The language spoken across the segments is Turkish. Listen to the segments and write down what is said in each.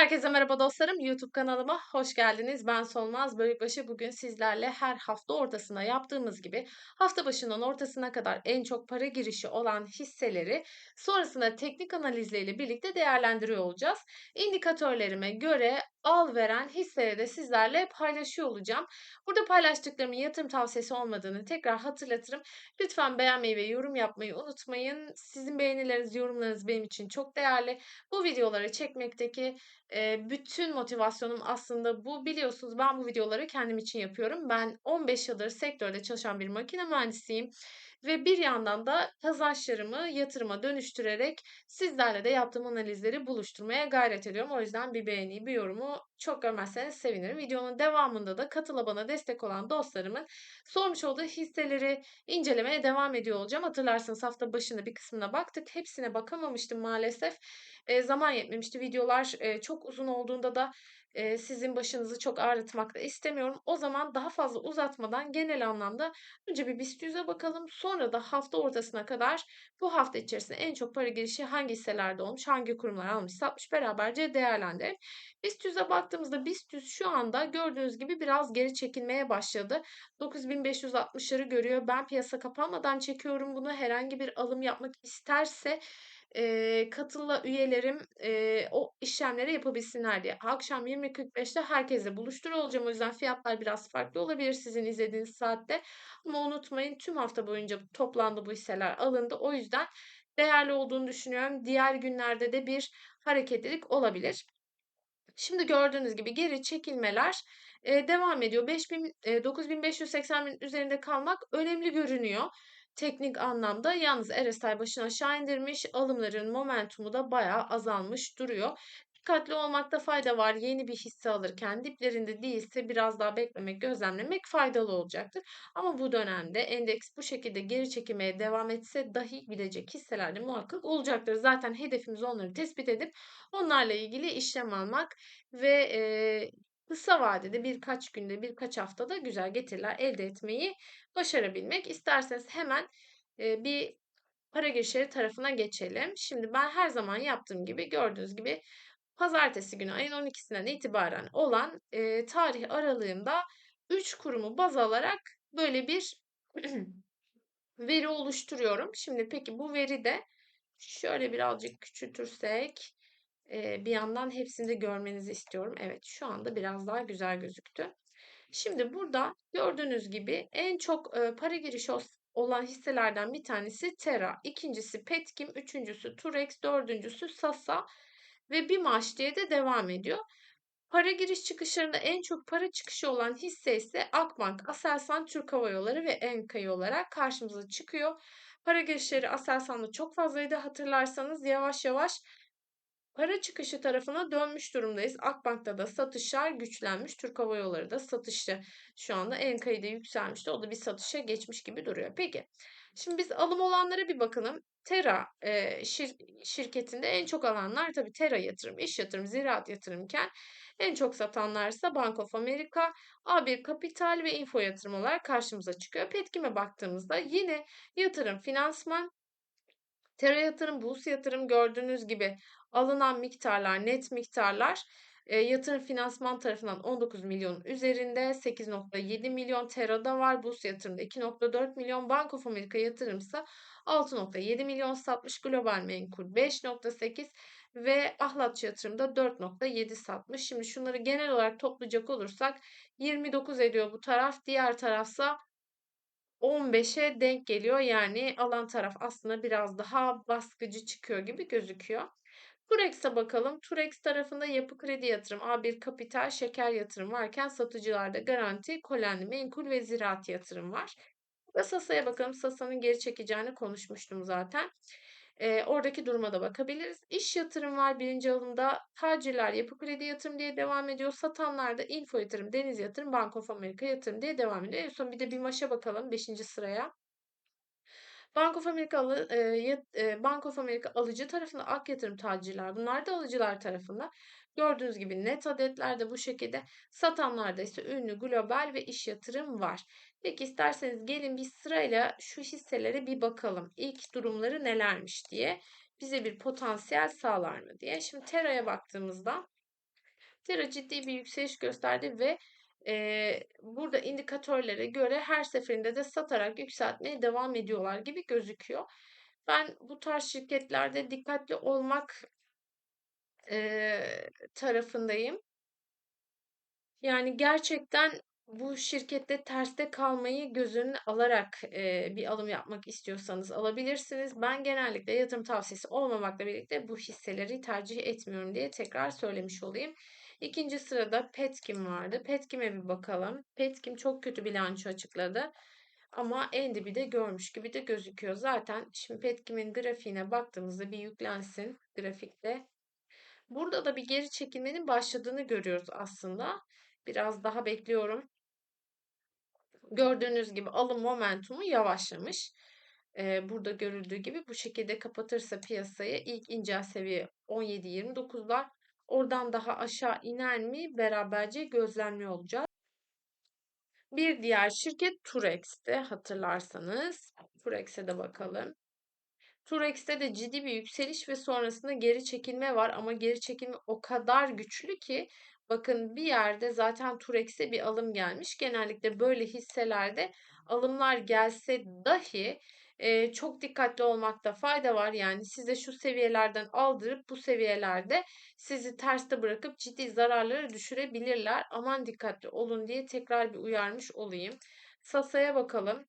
Herkese merhaba dostlarım. YouTube kanalıma hoş geldiniz. Ben Solmaz Bölükbaşı. Bugün sizlerle her hafta ortasında yaptığımız gibi hafta başından ortasına kadar en çok para girişi olan hisseleri sonrasında teknik analizleriyle birlikte değerlendiriyor olacağız. İndikatörlerime göre al veren hisseleri de sizlerle paylaşıyor olacağım. Burada paylaştıklarımın yatırım tavsiyesi olmadığını tekrar hatırlatırım. Lütfen beğenmeyi ve yorum yapmayı unutmayın. Sizin beğenileriniz, yorumlarınız benim için çok değerli. Bu videoları çekmekteki bütün motivasyonum aslında bu. Biliyorsunuz ben bu videoları kendim için yapıyorum. Ben 15 yıldır sektörde çalışan bir makine mühendisiyim. Ve bir yandan da kazançlarımı yatırıma dönüştürerek sizlerle de yaptığım analizleri buluşturmaya gayret ediyorum. O yüzden bir beğeni, bir yorumu çok görmezseniz sevinirim. Videonun devamında da katıla bana destek olan dostlarımın sormuş olduğu hisseleri incelemeye devam ediyor olacağım. Hatırlarsınız hafta başında bir kısmına baktık. Hepsine bakamamıştım maalesef. E, zaman yetmemişti. Videolar e, çok uzun olduğunda da e, sizin başınızı çok ağrıtmak da istemiyorum. O zaman daha fazla uzatmadan genel anlamda önce bir BIST 100'e bakalım. Sonra da hafta ortasına kadar bu hafta içerisinde en çok para girişi hangi hisselerde olmuş, hangi kurumlar almış, satmış beraberce değerlendirelim. BIST 100'e baktığımızda BIST 100 şu anda gördüğünüz gibi biraz geri çekilmeye başladı. 9560'ları görüyor. Ben piyasa kapanmadan çekiyorum bunu. Herhangi bir alım yapmak isterse eee, katıla üyelerim, eee, o işlemleri yapabilsinler diye. Akşam 20.45'te herkesle buluşturuyor olacağım. O yüzden fiyatlar biraz farklı olabilir sizin izlediğiniz saatte. Ama unutmayın tüm hafta boyunca toplandı bu hisseler alındı. O yüzden değerli olduğunu düşünüyorum. Diğer günlerde de bir hareketlilik olabilir. Şimdi gördüğünüz gibi geri çekilmeler e, devam ediyor. 5000, e, 9580'in üzerinde kalmak önemli görünüyor teknik anlamda. Yalnız RSI başını aşağı indirmiş. Alımların momentumu da bayağı azalmış duruyor. Dikkatli olmakta fayda var. Yeni bir hisse alırken diplerinde değilse biraz daha beklemek, gözlemlemek faydalı olacaktır. Ama bu dönemde endeks bu şekilde geri çekilmeye devam etse dahi gidecek hisselerde muhakkak olacaktır. Zaten hedefimiz onları tespit edip onlarla ilgili işlem almak ve e, kısa vadede birkaç günde, birkaç haftada güzel getiriler elde etmeyi başarabilmek. İsterseniz hemen bir para girişleri tarafına geçelim. Şimdi ben her zaman yaptığım gibi gördüğünüz gibi pazartesi günü ayın 12'sinden itibaren olan e, tarih aralığında 3 kurumu baz alarak böyle bir veri oluşturuyorum. Şimdi peki bu veri de şöyle birazcık küçültürsek e, bir yandan hepsini de görmenizi istiyorum. Evet şu anda biraz daha güzel gözüktü. Şimdi burada gördüğünüz gibi en çok e, para girişi olan hisselerden bir tanesi Tera, ikincisi Petkim, üçüncüsü Turex, dördüncüsü Sasa ve bir maaş diye de devam ediyor. Para giriş çıkışlarında en çok para çıkışı olan hisse ise Akbank, Aselsan, Türk Hava Yolları ve Enkayı olarak karşımıza çıkıyor. Para girişleri Aselsan'da çok fazlaydı hatırlarsanız yavaş yavaş para çıkışı tarafına dönmüş durumdayız. Akbank'ta da satışlar güçlenmiş. Türk Hava Yolları da satışta şu anda Enkayı da yükselmişti. O da bir satışa geçmiş gibi duruyor. Peki şimdi biz alım olanlara bir bakalım. Tera e, şir, şirketinde en çok alanlar tabii Tera yatırım, iş yatırım, ziraat yatırımken en çok satanlar ise Bank of America, A1 Kapital ve Info yatırım olarak karşımıza çıkıyor. Petkim'e baktığımızda yine yatırım, finansman, Tera yatırım, Bus yatırım gördüğünüz gibi alınan miktarlar, net miktarlar e, yatırım finansman tarafından 19 milyon üzerinde 8.7 milyon Tera'da var. Bus yatırımda 2.4 milyon. Bank of America yatırımsa 6.7 milyon satmış. Global Menkul 5.8 ve Ahlatçı yatırımda 4.7 satmış. Şimdi şunları genel olarak toplayacak olursak 29 ediyor bu taraf. Diğer tarafsa 15'e denk geliyor. Yani alan taraf aslında biraz daha baskıcı çıkıyor gibi gözüküyor. Turex'e bakalım. Turex tarafında yapı kredi yatırım, A1 kapital, şeker yatırım varken satıcılarda garanti, kolenli menkul ve ziraat yatırım var. Ve Sasa'ya bakalım. Sasa'nın geri çekeceğini konuşmuştum zaten. E, oradaki duruma da bakabiliriz. İş yatırım var birinci alımda. Tacirler yapı kredi yatırım diye devam ediyor. Satanlar da info yatırım, deniz yatırım, Bank of America yatırım diye devam ediyor. En son bir de bir bakalım 5. sıraya. Bank of America, alı, e, Bank of America alıcı tarafında ak yatırım tacirler. Bunlar da alıcılar tarafında. Gördüğünüz gibi net adetler de bu şekilde. Satanlarda ise ünlü, global ve iş yatırım var. Peki isterseniz gelin bir sırayla şu hisselere bir bakalım. İlk durumları nelermiş diye. Bize bir potansiyel sağlar mı diye. Şimdi Tera'ya baktığımızda Tera ciddi bir yükseliş gösterdi ve eee, burada indikatörlere göre her seferinde de satarak yükseltmeye devam ediyorlar gibi gözüküyor. Ben bu tarz şirketlerde dikkatli olmak eee, tarafındayım. Yani gerçekten bu şirkette terste kalmayı göz önüne alarak eee, bir alım yapmak istiyorsanız alabilirsiniz. Ben genellikle yatırım tavsiyesi olmamakla birlikte bu hisseleri tercih etmiyorum diye tekrar söylemiş olayım. İkinci sırada Petkim vardı. Petkim'e bir bakalım. Petkim çok kötü bilanço açıkladı. Ama en dibi de görmüş gibi de gözüküyor. Zaten şimdi Petkim'in grafiğine baktığımızda bir yüklensin grafikte. Burada da bir geri çekilmenin başladığını görüyoruz aslında. Biraz daha bekliyorum. Gördüğünüz gibi alım momentumu yavaşlamış. Ee, burada görüldüğü gibi bu şekilde kapatırsa piyasayı ilk incel seviye 17-29'lar. Oradan daha aşağı iner mi beraberce gözlemli olacağız. Bir diğer şirket Turex'te hatırlarsanız. Turex'e de bakalım. Turex'te de ciddi bir yükseliş ve sonrasında geri çekilme var ama geri çekilme o kadar güçlü ki bakın bir yerde zaten Turex'e bir alım gelmiş. Genellikle böyle hisselerde alımlar gelse dahi e, çok dikkatli olmakta fayda var. Yani size şu seviyelerden aldırıp bu seviyelerde sizi terste bırakıp ciddi zararları düşürebilirler. Aman dikkatli olun diye tekrar bir uyarmış olayım. Sasa'ya bakalım.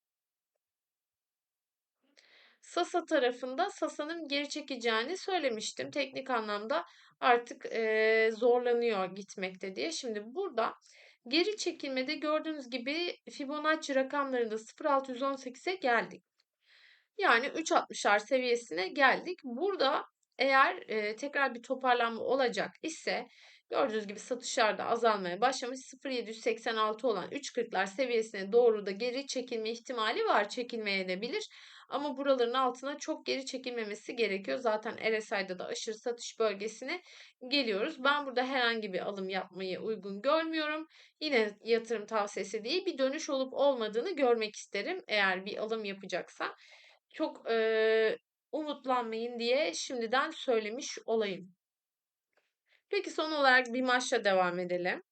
Sasa tarafında Sasa'nın geri çekeceğini söylemiştim. Teknik anlamda artık e, zorlanıyor gitmekte diye. Şimdi burada geri çekilmede gördüğünüz gibi Fibonacci rakamlarında 0.618'e geldik. Yani 3.60'lar seviyesine geldik. Burada eğer e, tekrar bir toparlanma olacak ise gördüğünüz gibi satışlar da azalmaya başlamış. 0.786 olan 3.40'lar seviyesine doğru da geri çekilme ihtimali var. Çekilmeye de bilir. Ama buraların altına çok geri çekilmemesi gerekiyor. Zaten RSI'da da aşırı satış bölgesine geliyoruz. Ben burada herhangi bir alım yapmayı uygun görmüyorum. Yine yatırım tavsiyesi değil bir dönüş olup olmadığını görmek isterim eğer bir alım yapacaksa. Çok e, umutlanmayın diye şimdiden söylemiş olayım. Peki son olarak bir maçla devam edelim.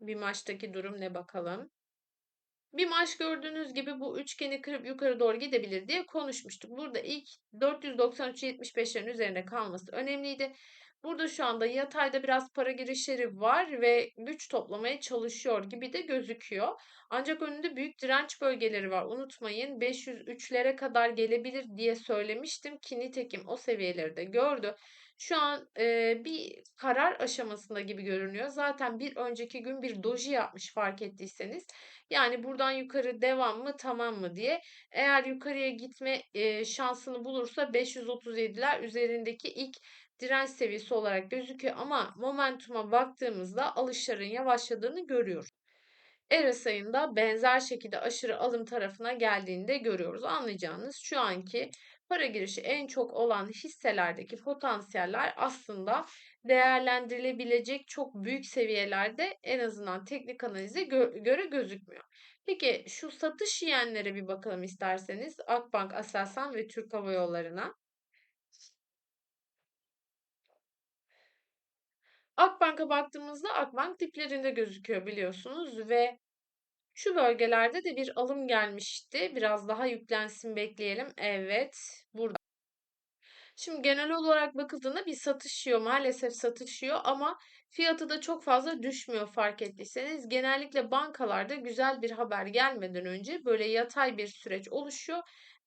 Bir maçtaki durum ne bakalım. Bir maç gördüğünüz gibi bu üçgeni kırıp yukarı doğru gidebilir diye konuşmuştuk. Burada ilk 493-75'lerin üzerinde kalması önemliydi. Burada şu anda yatayda biraz para girişleri var ve güç toplamaya çalışıyor gibi de gözüküyor. Ancak önünde büyük direnç bölgeleri var. Unutmayın 503'lere kadar gelebilir diye söylemiştim ki nitekim o seviyeleri de gördü. Şu an e, bir karar aşamasında gibi görünüyor. Zaten bir önceki gün bir doji yapmış fark ettiyseniz. Yani buradan yukarı devam mı tamam mı diye. Eğer yukarıya gitme e, şansını bulursa 537'ler üzerindeki ilk direnç seviyesi olarak gözüküyor ama momentuma baktığımızda alışların yavaşladığını görüyoruz. RSI'ında benzer şekilde aşırı alım tarafına geldiğini de görüyoruz. Anlayacağınız şu anki para girişi en çok olan hisselerdeki potansiyeller aslında değerlendirilebilecek çok büyük seviyelerde en azından teknik analize gö göre gözükmüyor. Peki şu satış yiyenlere bir bakalım isterseniz Akbank, Aselsan ve Türk Hava Yolları'na. Akbank'a baktığımızda Akbank diplerinde gözüküyor biliyorsunuz ve şu bölgelerde de bir alım gelmişti. Biraz daha yüklensin bekleyelim. Evet, burada. Şimdi genel olarak bakıldığında bir satışıyor. Maalesef satışıyor ama fiyatı da çok fazla düşmüyor fark ettiyseniz. Genellikle bankalarda güzel bir haber gelmeden önce böyle yatay bir süreç oluşuyor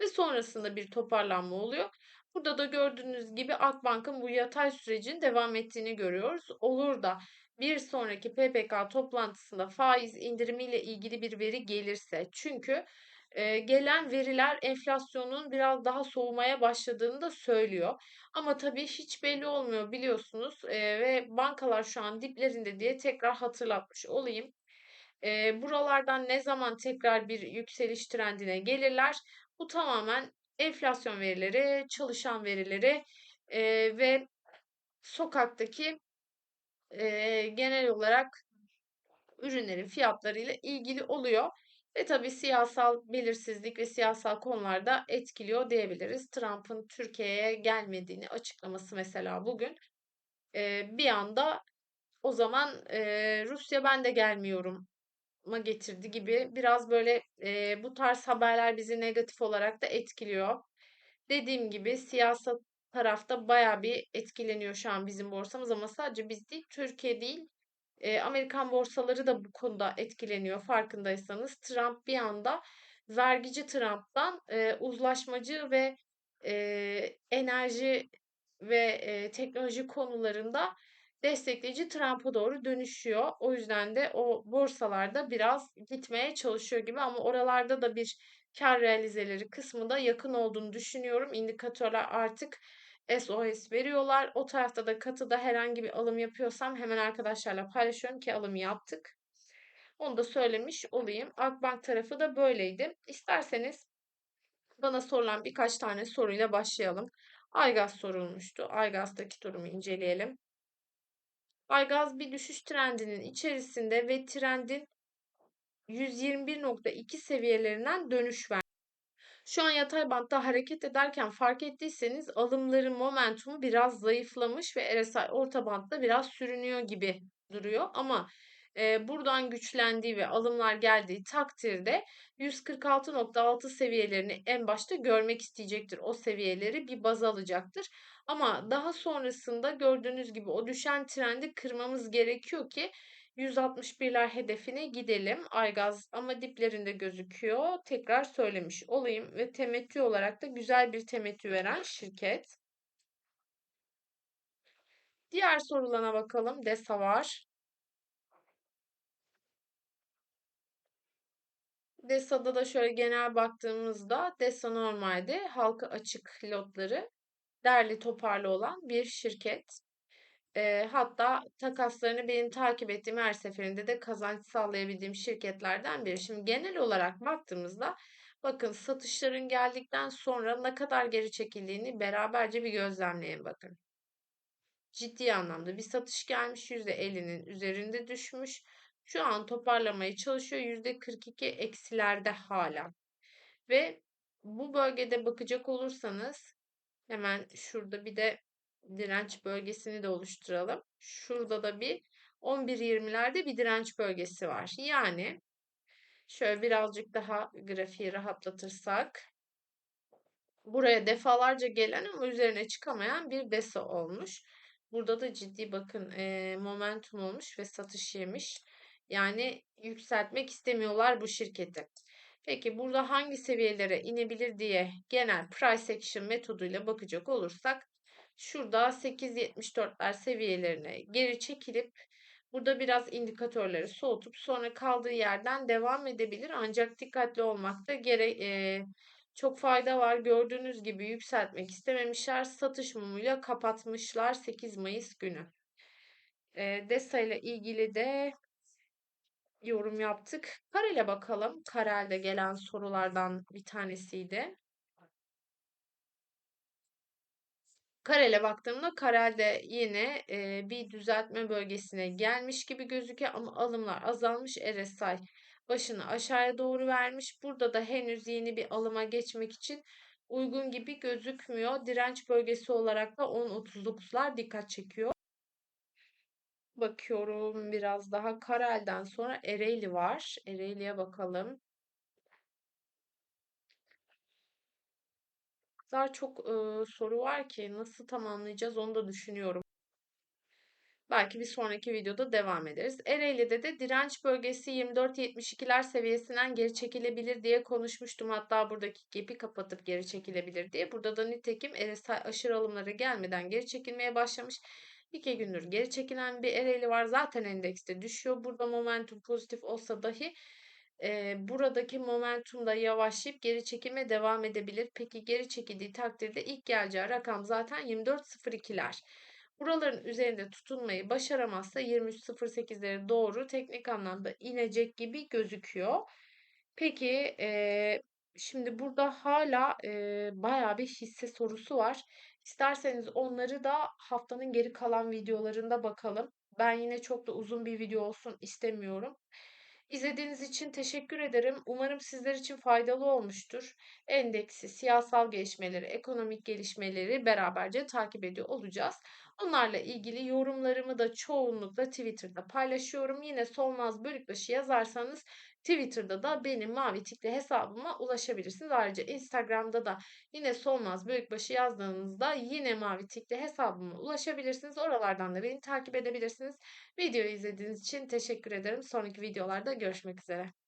ve sonrasında bir toparlanma oluyor. Burada da gördüğünüz gibi Akbank'ın bu yatay sürecin devam ettiğini görüyoruz. Olur da bir sonraki PPK toplantısında faiz indirimiyle ilgili bir veri gelirse çünkü e, gelen veriler enflasyonun biraz daha soğumaya başladığını da söylüyor. Ama tabii hiç belli olmuyor biliyorsunuz e, ve bankalar şu an diplerinde diye tekrar hatırlatmış olayım. E, buralardan ne zaman tekrar bir yükseliş trendine gelirler? Bu tamamen enflasyon verileri, çalışan verileri e, ve sokaktaki e, genel olarak ürünlerin fiyatlarıyla ilgili oluyor. Ve tabii siyasal belirsizlik ve siyasal konularda etkiliyor diyebiliriz. Trump'ın Türkiye'ye gelmediğini açıklaması mesela bugün e, bir anda o zaman eee, Rusya ben de gelmiyorum ma getirdi gibi biraz böyle eee, bu tarz haberler bizi negatif olarak da etkiliyor. Dediğim gibi siyasal tarafta bayağı bir etkileniyor şu an bizim borsamız ama sadece biz değil, Türkiye değil, eee, Amerikan borsaları da bu konuda etkileniyor farkındaysanız. Trump bir anda vergici Trump'tan eee, uzlaşmacı ve eee, enerji ve eee, teknoloji konularında destekleyici Trump'a doğru dönüşüyor. O yüzden de o borsalarda biraz gitmeye çalışıyor gibi ama oralarda da bir kar realizeleri kısmı da yakın olduğunu düşünüyorum. İndikatörler artık SOS veriyorlar. O tarafta da katıda herhangi bir alım yapıyorsam hemen arkadaşlarla paylaşıyorum ki alım yaptık. Onu da söylemiş olayım. Akbank tarafı da böyleydi. İsterseniz bana sorulan birkaç tane soruyla başlayalım. Aygaz sorulmuştu. Aygaz'daki durumu inceleyelim. Aygaz bir düşüş trendinin içerisinde ve trendin 121.2 seviyelerinden dönüş verdi. Şu an yatay bantta hareket ederken fark ettiyseniz alımların momentumu biraz zayıflamış ve RSI orta bantta biraz sürünüyor gibi duruyor. Ama buradan güçlendiği ve alımlar geldiği takdirde 146.6 seviyelerini en başta görmek isteyecektir. O seviyeleri bir baz alacaktır. Ama daha sonrasında gördüğünüz gibi o düşen trendi kırmamız gerekiyor ki 161'ler hedefine gidelim. Aygaz ama diplerinde gözüküyor. Tekrar söylemiş olayım ve temettü olarak da güzel bir temettü veren şirket. Diğer sorulana bakalım. DESA var. DESA'da da şöyle genel baktığımızda DESA normalde halka açık lotları derli toparlı olan bir şirket. E, hatta takaslarını benim takip ettiğim her seferinde de kazanç sağlayabildiğim şirketlerden biri. Şimdi genel olarak baktığımızda bakın satışların geldikten sonra ne kadar geri çekildiğini beraberce bir gözlemleyin bakın. Ciddi anlamda bir satış gelmiş %50'nin üzerinde düşmüş. Şu an toparlamaya çalışıyor %42 eksilerde hala. Ve bu bölgede bakacak olursanız hemen şurada bir de direnç bölgesini de oluşturalım. Şurada da bir 11-20'lerde bir direnç bölgesi var. Yani şöyle birazcık daha grafiği rahatlatırsak buraya defalarca gelen ama üzerine çıkamayan bir desa olmuş. Burada da ciddi bakın momentum olmuş ve satış yemiş. Yani yükseltmek istemiyorlar bu şirketi. Peki burada hangi seviyelere inebilir diye genel price action metoduyla bakacak olursak şurada 8.74'ler seviyelerine geri çekilip burada biraz indikatörleri soğutup sonra kaldığı yerden devam edebilir. Ancak dikkatli olmakta gerek e, çok fayda var. Gördüğünüz gibi yükseltmek istememişler. Satış mumuyla kapatmışlar 8 Mayıs günü. E, DESA ile ilgili de yorum yaptık. Karel'e bakalım. Karel'de gelen sorulardan bir tanesiydi. Karel'e baktığımda Karel'de yine e, bir düzeltme bölgesine gelmiş gibi gözüküyor ama alımlar azalmış. RSI başını aşağıya doğru vermiş. Burada da henüz yeni bir alıma geçmek için uygun gibi gözükmüyor. Direnç bölgesi olarak da 10.39'lar dikkat çekiyor. Bakıyorum biraz daha Karel'den sonra Ereğli var. Ereğli'ye bakalım. Daha çok e, soru var ki nasıl tamamlayacağız onu da düşünüyorum. Belki bir sonraki videoda devam ederiz. Ereğli'de de direnç bölgesi 24-72'ler seviyesinden geri çekilebilir diye konuşmuştum. Hatta buradaki gap'i kapatıp geri çekilebilir diye. Burada da nitekim RSI aşırı alımları gelmeden geri çekilmeye başlamış. İki gündür geri çekilen bir Ereğli var. Zaten endekste düşüyor. Burada momentum pozitif olsa dahi e, buradaki momentum da yavaşlayıp geri çekilme devam edebilir. Peki geri çekildiği takdirde ilk geleceği rakam zaten 24.02'ler. Buraların üzerinde tutunmayı başaramazsa 23.08'lere doğru teknik anlamda inecek gibi gözüküyor. Peki e, şimdi burada hala e, bayağı bir hisse sorusu var. İsterseniz onları da haftanın geri kalan videolarında bakalım. Ben yine çok da uzun bir video olsun istemiyorum. İzlediğiniz için teşekkür ederim. Umarım sizler için faydalı olmuştur. Endeksi, siyasal gelişmeleri, ekonomik gelişmeleri beraberce takip ediyor olacağız. Onlarla ilgili yorumlarımı da çoğunlukla Twitter'da paylaşıyorum. Yine Solmaz Bölükbaşı yazarsanız Twitter'da da benim mavi tikli hesabıma ulaşabilirsiniz. Ayrıca Instagram'da da yine Solmaz Bölükbaşı yazdığınızda yine mavi tikli hesabıma ulaşabilirsiniz. Oralardan da beni takip edebilirsiniz. Videoyu izlediğiniz için teşekkür ederim. Sonraki videolarda görüşmek üzere.